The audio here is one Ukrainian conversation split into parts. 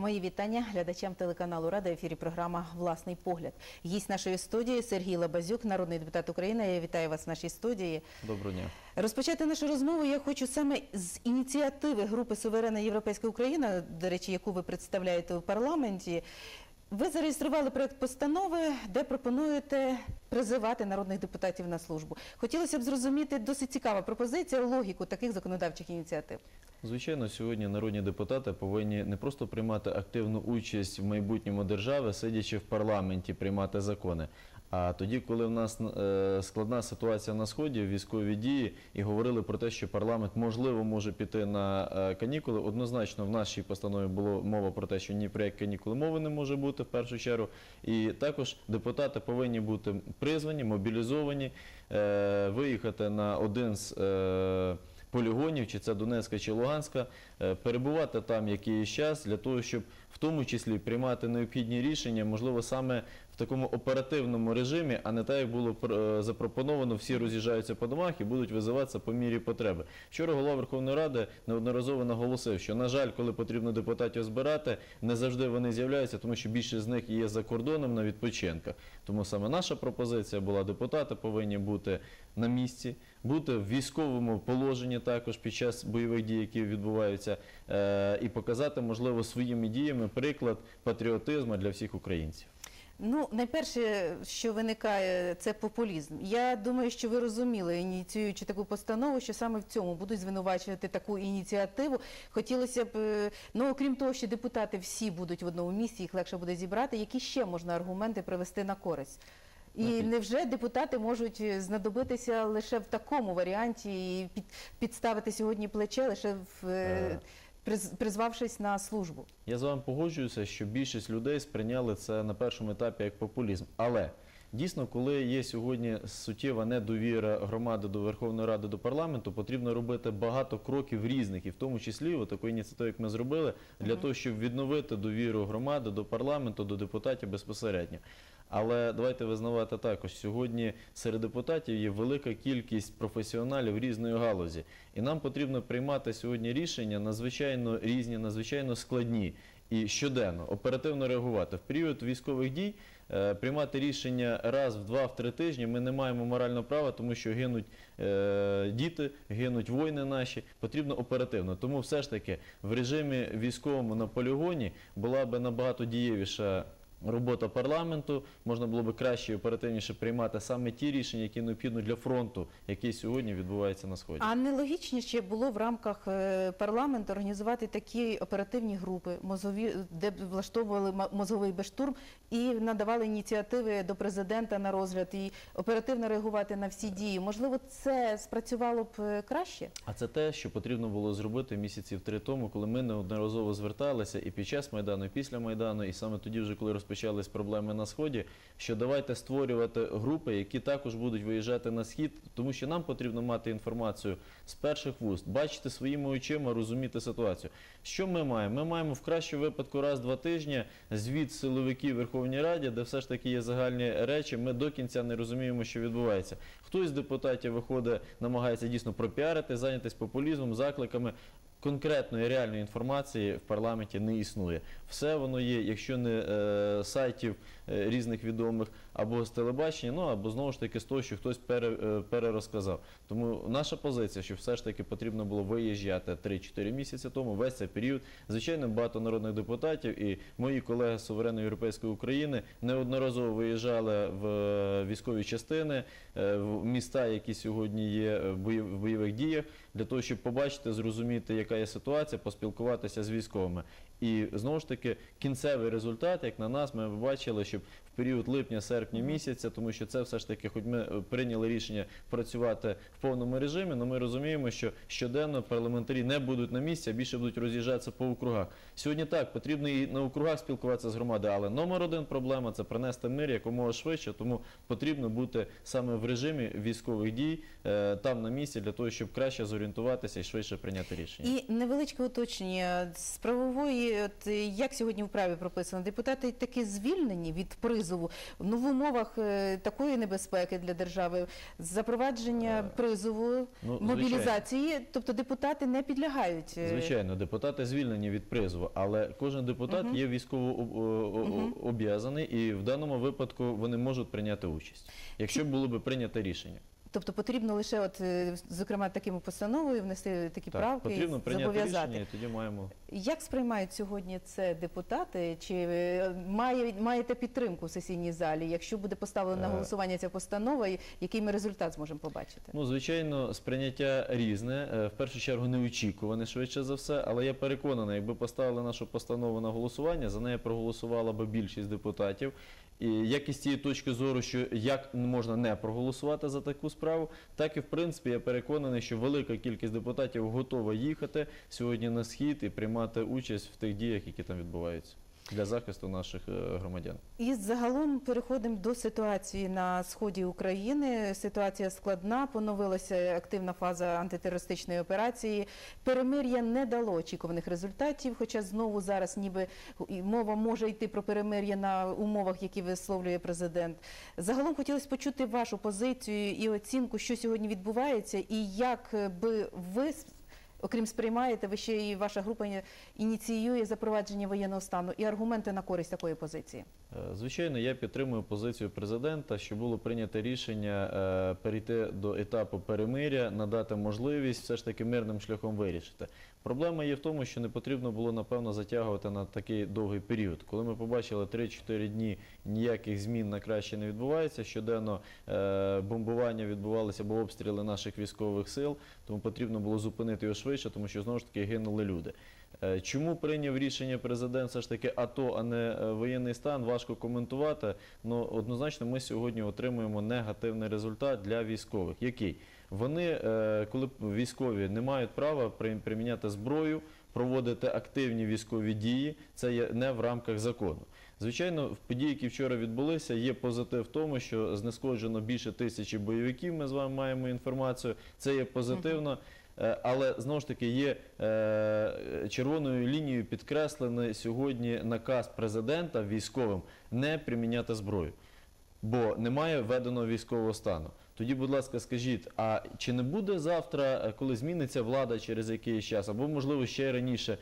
Мої вітання глядачам телеканалу Рада. В ефірі програма Власний погляд. Гість нашої студії Сергій Лабазюк, народний депутат України. Я вітаю вас в нашій студії. Доброго дня. Розпочати нашу розмову я хочу саме з ініціативи групи Суверенна Європейська Україна, до речі, яку ви представляєте у парламенті. Ви зареєстрували проект постанови, де пропонуєте призивати народних депутатів на службу. Хотілося б зрозуміти досить цікава пропозиція, логіку таких законодавчих ініціатив. Звичайно, сьогодні народні депутати повинні не просто приймати активну участь в майбутньому держави, сидячи в парламенті, приймати закони. А тоді, коли в нас е, складна ситуація на сході, військові дії, і говорили про те, що парламент можливо може піти на е, канікули. Однозначно, в нашій постанові було мова про те, що ні про які канікули мови не може бути в першу чергу. І також депутати повинні бути призвані, мобілізовані, е, виїхати на один з. Полігонів, чи це Донецька чи Луганська, перебувати там якийсь час для того, щоб в тому числі приймати необхідні рішення, можливо, саме такому оперативному режимі, а не так, як було е, запропоновано, всі роз'їжджаються по домах і будуть визиватися по мірі потреби. Вчора голова Верховної Ради неодноразово наголосив, що, на жаль, коли потрібно депутатів збирати, не завжди вони з'являються, тому що більшість з них є за кордоном на відпочинках. Тому саме наша пропозиція була: депутати повинні бути на місці, бути в військовому положенні також під час бойових дій, які відбуваються, е, і показати, можливо, своїми діями приклад патріотизму для всіх українців. Ну, найперше, що виникає, це популізм. Я думаю, що ви розуміли, ініціюючи таку постанову, що саме в цьому будуть звинувачувати таку ініціативу. Хотілося б, е, ну окрім того, що депутати всі будуть в одному місці, їх легше буде зібрати. Які ще можна аргументи привести на користь? І невже депутати можуть знадобитися лише в такому варіанті і підставити сьогодні плече лише в е, Е. призвавшись на службу? Я з вами погоджуюся, що більшість людей сприйняли це на першому етапі як популізм. Але дійсно, коли є сьогодні суттєва недовіра громади до Верховної Ради до парламенту, потрібно робити багато кроків різних, і в тому числі от таку ініціативу, як ми зробили, для того, щоб відновити довіру громади до парламенту, до депутатів безпосередньо. Але давайте визнавати також, сьогодні серед депутатів є велика кількість професіоналів різної галузі, і нам потрібно приймати сьогодні рішення надзвичайно різні, надзвичайно складні і щоденно оперативно реагувати в період військових дій. е, Приймати рішення раз в два, в три тижні ми не маємо морального права, тому що гинуть е, діти, гинуть воїни наші. Потрібно оперативно. Тому все ж таки в режимі військовому на полігоні була би набагато дієвіша робота парламенту, можна було би краще і оперативніше приймати саме ті рішення, які необхідні для фронту, який сьогодні відбувається на сході. А нелогічніше було в рамках е, парламенту організувати такі оперативні групи, мозові, де б влаштовували мозговий безштурм і надавали ініціативи до президента на розгляд і оперативно реагувати на всі дії. Можливо, це спрацювало б е, краще? А це те, що потрібно було зробити місяців три тому, коли ми неодноразово зверталися і під час майдану, і після майдану, і саме тоді, вже коли розпочались проблеми на сході, що давайте створювати групи, які також будуть виїжджати на схід, тому що нам потрібно мати інформацію з перших вуст, бачити своїми очима, розуміти ситуацію. Що ми маємо? Ми маємо в кращому випадку раз-два тижні звіт силовиків Верховній Раді, де все ж таки є загальні речі. Ми до кінця не розуміємо, що відбувається. Хтось з депутатів виходить, намагається дійсно пропіарити, зайнятися популізмом, закликами. Конкретної реальної інформації в парламенті не існує. Все воно є, якщо не е, сайтів різних відомих, або з телебачення, ну або знову ж таки з того, що хтось пере, е, перерозказав. Тому наша позиція, що все ж таки потрібно було виїжджати 3-4 місяці тому, весь цей період. Звичайно, багато народних депутатів і мої колеги суверенної європейської України неодноразово виїжджали в е, військові частини, е, в міста, які сьогодні є в бойових діях, для того, щоб побачити, зрозуміти, яка є ситуація, поспілкуватися з військовими. І знову ж таки, кінцевий результат, як на нас, ми бачили, щоб період липня-серпня місяця, тому що це все ж таки, хоч ми е, прийняли рішення працювати в повному режимі, але ми розуміємо, що щоденно парламентарі не будуть на місці, а більше будуть роз'їжджатися по округах. Сьогодні так потрібно і на округах спілкуватися з громадою, але номер один проблема це принести мир якомога швидше, тому потрібно бути саме в режимі військових дій е, там на місці для того, щоб краще зорієнтуватися і швидше прийняти рішення. І невеличке уточнення з правової, от як сьогодні в праві прописано, депутати таки звільнені від призову призову. Ну, в умовах е, такої небезпеки для держави, запровадження Е, призову, ну, звичайно. мобілізації, тобто депутати не підлягають. е, Звичайно, депутати звільнені від призову, але кожен депутат угу. є військово об'язаний, і в даному випадку вони можуть прийняти участь, якщо було би прийнято рішення. Тобто потрібно лише, от, е, зокрема, такими постановою внести такі Так, правки потрібно і прийняти зобов'язати. рішення, і тоді маємо Як сприймають сьогодні це депутати? Чи е, має, маєте підтримку в сесійній залі? Якщо буде поставлена на Е. голосування ця постанова, який ми результат зможемо побачити? Ну, звичайно, сприйняття різне. В першу чергу неочікуване швидше за все, але я переконаний, якби поставили нашу постанову на голосування, за неї проголосувала би більшість депутатів. І як із цієї точки зору, що як можна не проголосувати за таку справу, так і в принципі я переконаний, що велика кількість депутатів готова їхати сьогодні на схід і приймати участь в тих діях, які там відбуваються для захисту наших е, громадян. І загалом переходимо до ситуації на сході України. Ситуація складна, поновилася активна фаза антитерористичної операції. Перемир'я не дало очікуваних результатів, хоча знову зараз ніби мова може йти про перемир'я на умовах, які висловлює президент. Загалом хотілося почути вашу позицію і оцінку, що сьогодні відбувається, і як би ви. Окрім сприймаєте, ви ще і ваша група ініціює запровадження воєнного стану і аргументи на користь такої позиції. Е, Звичайно, я підтримую позицію президента, що було прийнято рішення е, перейти до етапу перемиря, надати можливість все ж таки мирним шляхом вирішити. Проблема є в тому, що не потрібно було напевно затягувати на такий довгий період. Коли ми побачили 3-4 дні ніяких змін на краще не відбувається, щоденно е, бомбування відбувалися або обстріли наших військових сил, тому потрібно було зупинити його швидше, тому що знову ж таки гинули люди. Е, Чому прийняв рішення президент все ж таки АТО, а не е, воєнний стан, важко коментувати. Ну однозначно, ми сьогодні отримуємо негативний результат для військових. Який? Вони, е, коли військові не мають права приміняти зброю, проводити активні військові дії, це є не в рамках закону. Звичайно, події, які вчора відбулися, є позитив в тому, що знешкоджено більше тисячі бойовиків. Ми з вами маємо інформацію. Це є позитивно. Е, Але знову ж таки є е, червоною лінією підкреслений сьогодні наказ президента військовим не приміняти зброю, бо немає введеного військового стану. Тоді, будь ласка, скажіть, а чи не буде завтра, е, коли зміниться влада через якийсь час, або можливо ще й раніше,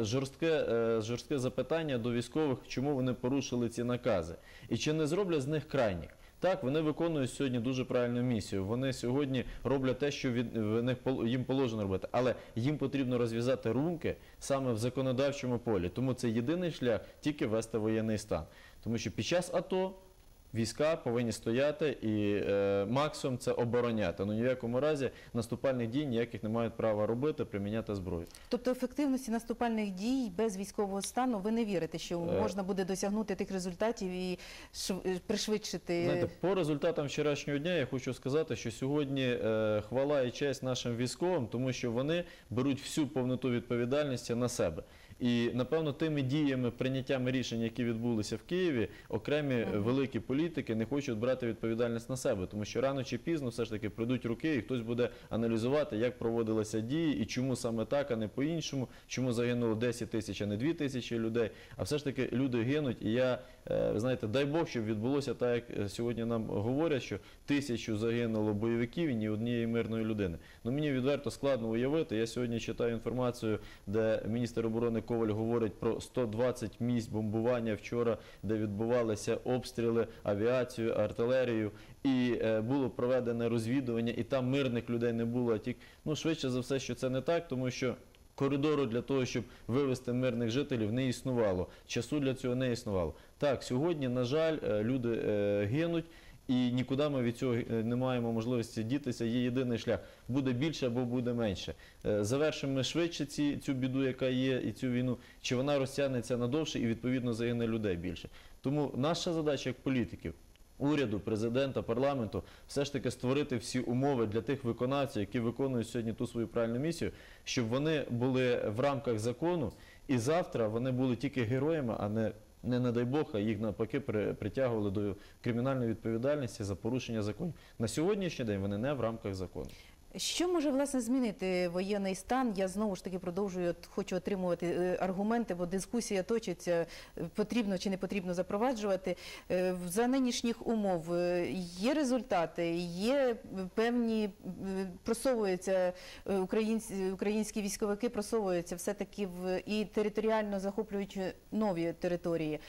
жорстке, жорстке запитання до військових, чому вони порушили ці накази, і чи не зроблять з них крайніх? Так, вони виконують сьогодні дуже правильну місію. Вони сьогодні роблять те, що від них їм положено робити, але їм потрібно розв'язати рунки саме в законодавчому полі. Тому це єдиний шлях тільки вести воєнний стан. Тому що під час АТО війська повинні стояти і е, максимум це обороняти. Ну ні в якому разі наступальних дій ніяких не мають права робити, приміняти зброю. Тобто ефективності наступальних дій без військового стану ви не вірите, що Е. можна буде досягнути тих результатів і шв- пришвидшити. Знаєте, по результатам вчорашнього дня я хочу сказати, що сьогодні е, хвала і честь нашим військовим, тому що вони беруть всю повноту відповідальності на себе. І напевно тими діями, прийняттями рішень, які відбулися в Києві, окремі е, великі політики не хочуть брати відповідальність на себе, тому що рано чи пізно все ж таки прийдуть руки, і хтось буде аналізувати, як проводилися дії і чому саме так, а не по-іншому, чому загинуло 10 тисяч, а не 2 тисячі людей. А все ж таки люди гинуть, і я е, ви знаєте, дай Бог, щоб відбулося так, як е, сьогодні нам говорять, що тисячу загинуло бойовиків і ні однієї мирної людини. Ну мені відверто складно уявити. Я сьогодні читаю інформацію, де міністр оборони Коваль говорить про 120 місць бомбування вчора, де відбувалися обстріли авіацією, артилерією. І е, було проведене розвідування, і там мирних людей не було. Ну швидше за все, що це не так, тому що. Коридору для того, щоб вивести мирних жителів, не існувало. Часу для цього не існувало. Так, сьогодні, на жаль, е, люди е, гинуть, і нікуди ми від цього е, не маємо можливості дітися. Є єдиний шлях: буде більше або буде менше. Е, Завершимо ми швидше ці, цю біду, яка є, і цю війну, чи вона розтягнеться надовше і відповідно загине людей більше. Тому наша задача як політиків. Уряду, президента, парламенту все ж таки створити всі умови для тих виконавців, які виконують сьогодні ту свою правильну місію, щоб вони були в рамках закону, і завтра вони були тільки героями, а не, не не дай Бог, а їх навпаки при- притягували до кримінальної відповідальності за порушення законів. На сьогоднішній день вони не в рамках закону. Що може власне змінити воєнний стан? Я знову ж таки продовжую хочу отримувати е, аргументи, бо дискусія точиться, е, потрібно чи не потрібно запроваджувати. Е, За нинішніх умов є результати, є певні просовуються українські, українські військовики, просовуються все таки в і територіально захоплюючи нові території.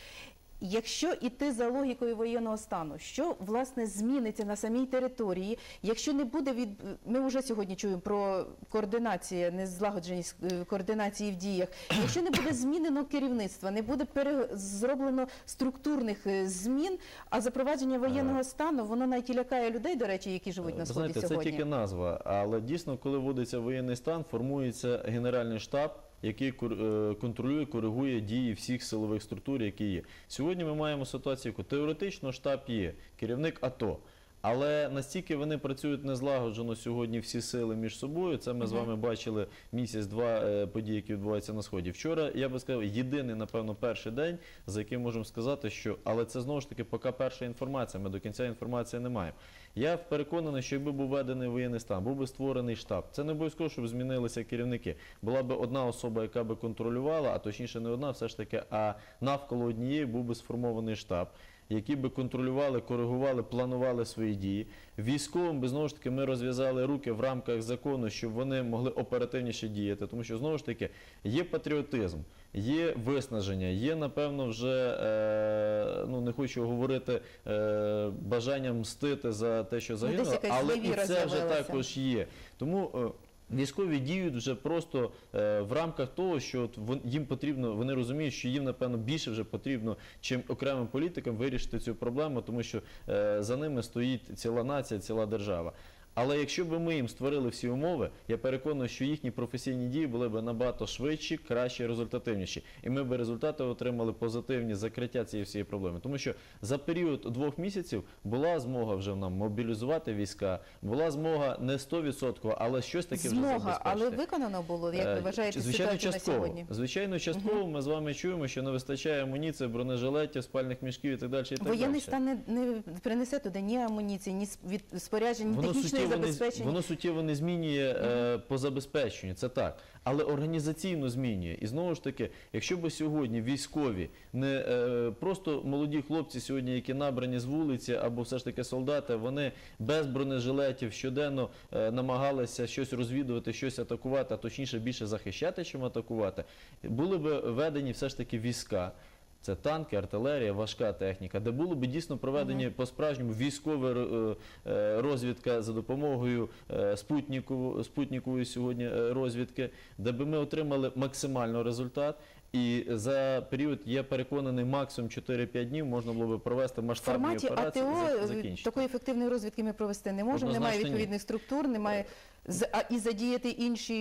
Якщо іти за логікою воєнного стану, що власне зміниться на самій території, якщо не буде від ми вже сьогодні чуємо про координацію, незлагодженість е, координації в діях. Якщо не буде змінено керівництва, не буде пере... зроблено структурних е, змін, а запровадження воєнного стану воно навіть і лякає людей, до речі, які живуть на сході знаєте, сьогодні. це тільки назва, але дійсно, коли вводиться воєнний стан, формується генеральний штаб, який е, контролює, коригує дії всіх силових структур, які є. Сьогодні ми маємо ситуацію, яку теоретично штаб є, керівник АТО. Але настільки вони працюють незлагоджено сьогодні всі сили між собою. Це ми з вами бачили місяць-два е, події, які відбуваються на сході. Вчора я би сказав, єдиний, напевно, перший день, за яким можемо сказати, що але це знову ж таки поки перша інформація. Ми до кінця інформації не маємо. Я переконаний, що якби був введений воєнний стан, був би створений штаб. Це не обов'язково, щоб змінилися керівники. Була б одна особа, яка би контролювала, а точніше не одна, все ж таки, а навколо однієї був би сформований штаб. Які би контролювали, коригували, планували свої дії. Військовим би знову ж таки ми розв'язали руки в рамках закону, щоб вони могли оперативніше діяти. Тому що знову ж таки є патріотизм, є виснаження, є напевно вже е, ну не хочу говорити е, бажання мстити за те, що загинуло, але і це вже також є. Тому е, Військові діють вже просто е, в рамках того, що їм потрібно, вони розуміють, що їм напевно більше вже потрібно, чим окремим політикам вирішити цю проблему, тому що е, за ними стоїть ціла нація, ціла держава. Але якщо б ми їм створили всі умови, я переконаний, що їхні професійні дії були б набагато швидші, кращі, результативніші, і ми б результати отримали позитивні закриття цієї всієї проблеми. Тому що за період двох місяців була змога вже нам мобілізувати війська, була змога не 100%, але щось таке вже Змога, але виконано було, як ви Е, вважаєте, Звичайно, ситуацію на частково. сьогодні? Звичайно, частково ми з вами чуємо, що не вистачає амуніції, бронежилетів, спальних мішків і так далі. І так Воєнний стан не, не принесе туди ні амуніції, ні споряджень, ні технічної суттєво, не, забезпечення. воно суттєво не змінює е, по забезпеченню, це так. Але організаційно змінює. І знову ж таки, якщо б сьогодні військові, не е, просто молоді хлопці сьогодні, які набрані з вулиці, або все ж таки солдати, вони без бронежилетів щоденно е, намагалися щось розвідувати, щось атакувати, а точніше більше захищати, чим атакувати, були б введені все ж таки війська. Це танки, артилерія, важка техніка, де було б дійсно проведені по-справжньому військова е, е, розвідка за допомогою е, спутникової сьогодні розвідки, де би ми отримали максимально результат. І за період, я переконаний, максимум 4-5 днів можна було би провести В масштабні форматі операції і АТО за- закінчити. такої ефективної розвідки ми провести не можемо. Немає ні. відповідних структур, немає і задіяти інші.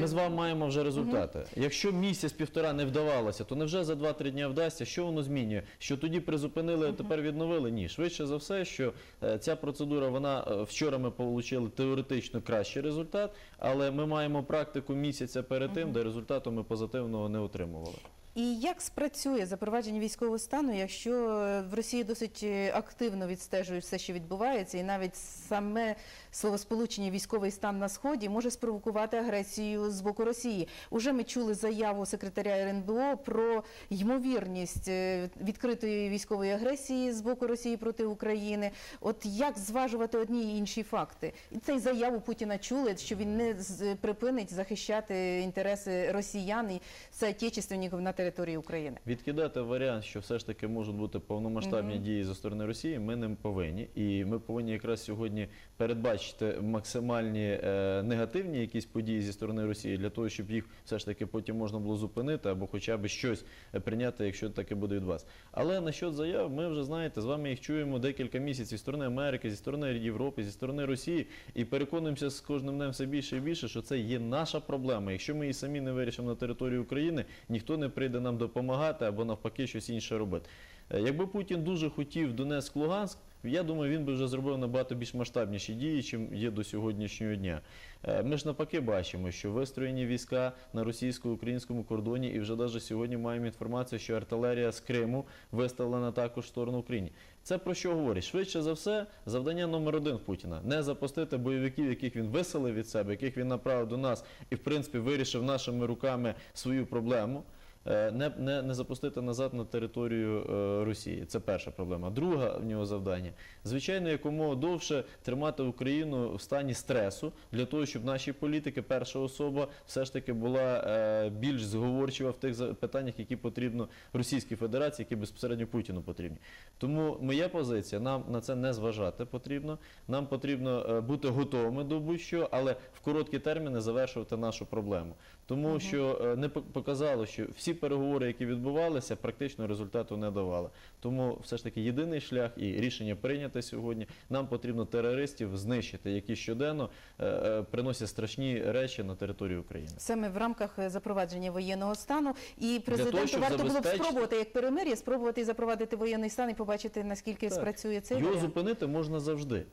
Ми з вами маємо вже результати. Якщо місяць-півтора не вдавалося, то невже за 2-3 дня вдасться? Що воно змінює? Що тоді призупинили, а тепер відновили? Ні. Швидше за все, що е, ця процедура, вона е, вчора ми отримали теоретично кращий результат, але ми маємо практику місяця перед тим, де результату ми позитивного не отримували. І як спрацює запровадження військового стану, якщо е, в Росії досить е, активно відстежують все, що відбувається, і навіть саме словосполучення військовий стан на сході може спровокувати агресію з боку Росії? Уже ми чули заяву секретаря РНБО про ймовірність е, відкритої військової агресії з боку Росії проти України. От як зважувати одні і інші факти? І цей заяву Путіна чули, що він не припинить захищати інтереси росіян і соотечественників на території України. Відкидати варіант, що все ж таки можуть бути повномасштабні дії зі сторони Росії, ми не повинні. І ми повинні якраз сьогодні передбачити максимальні е, негативні якісь події зі сторони Росії для того, щоб їх все ж таки потім можна було зупинити або хоча б щось прийняти, якщо таке буде від вас. Але насчет заяв, ми вже знаєте, з вами їх чуємо декілька місяців зі сторони Америки, зі сторони Європи, зі сторони Росії, і переконуємося з кожним днем все більше і більше, що це є наша проблема. Якщо ми її самі не вирішимо на території України, ніхто не прийде нам допомагати або навпаки щось інше робити. Е, Якби Путін дуже хотів Донецьк, Луганськ, я думаю, він би вже зробив набагато більш масштабніші дії, чим є до сьогоднішнього дня. Е, Ми ж навпаки бачимо, що вистроєні війська на російсько-українському кордоні, і вже навіть сьогодні маємо інформацію, що артилерія з Криму виставлена також в сторону України. Це про що говорить? Швидше за все, завдання номер один Путіна не запустити бойовиків, яких він виселив від себе, яких він направив до нас і, в принципі, вирішив нашими руками свою проблему. Е, Не, не, не запустити назад на територію е, Росії. Це перша проблема. Друга в нього завдання звичайно, якомога довше тримати Україну в стані стресу для того, щоб наші політики, перша особа, все ж таки була е, більш зговорчива в тих питаннях, які потрібно Російській Федерації, які безпосередньо Путіну потрібні. Тому моя позиція: нам на це не зважати потрібно. Нам потрібно бути готовими до будь-що, але в короткі терміни завершувати нашу проблему. Тому що не показало, що всі переговори, які відбувалися, практично результату не давали. Тому все ж таки єдиний шлях і рішення прийняте сьогодні. Нам потрібно терористів знищити, які щоденно е, е, приносять страшні речі на територію України. Саме в рамках е, запровадження воєнного стану і президенту варто було б спробувати як перемир'я, спробувати запровадити воєнний стан і побачити наскільки Так. спрацює цей Його варіант. зупинити можна завжди.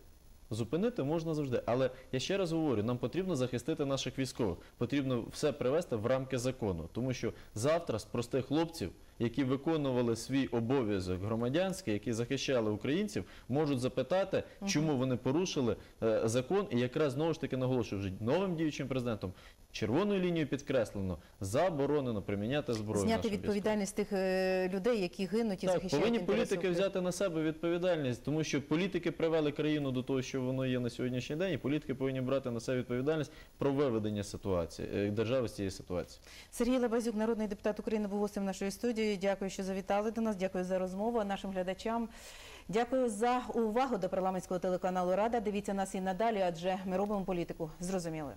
Зупинити можна завжди. Але я ще раз говорю, нам потрібно захистити наших військових. Потрібно все привести в рамки закону. Тому що завтра з простих хлопців, які виконували свій обов'язок громадянський, які захищали українців, можуть запитати, чому вони порушили е, закон. І якраз знову ж таки наголошую вже новим діючим президентом. Червоною лінією підкреслено, заборонено приміняти зброю. Зняти нашим відповідальність тих е, людей, які гинуть і Так, захищають повинні інтереси політики України. взяти на себе відповідальність, тому що політики привели країну до того, що воно є на сьогоднішній день, і політики повинні брати на себе відповідальність про виведення ситуації е, держави з цієї ситуації. Сергій Лабазюк, народний депутат України, був гостем нашої студії студію. Дякую, що завітали до нас. Дякую за розмову. Нашим глядачам дякую за увагу до парламентського телеканалу Рада. Дивіться нас і надалі, адже ми робимо політику. Зрозуміло.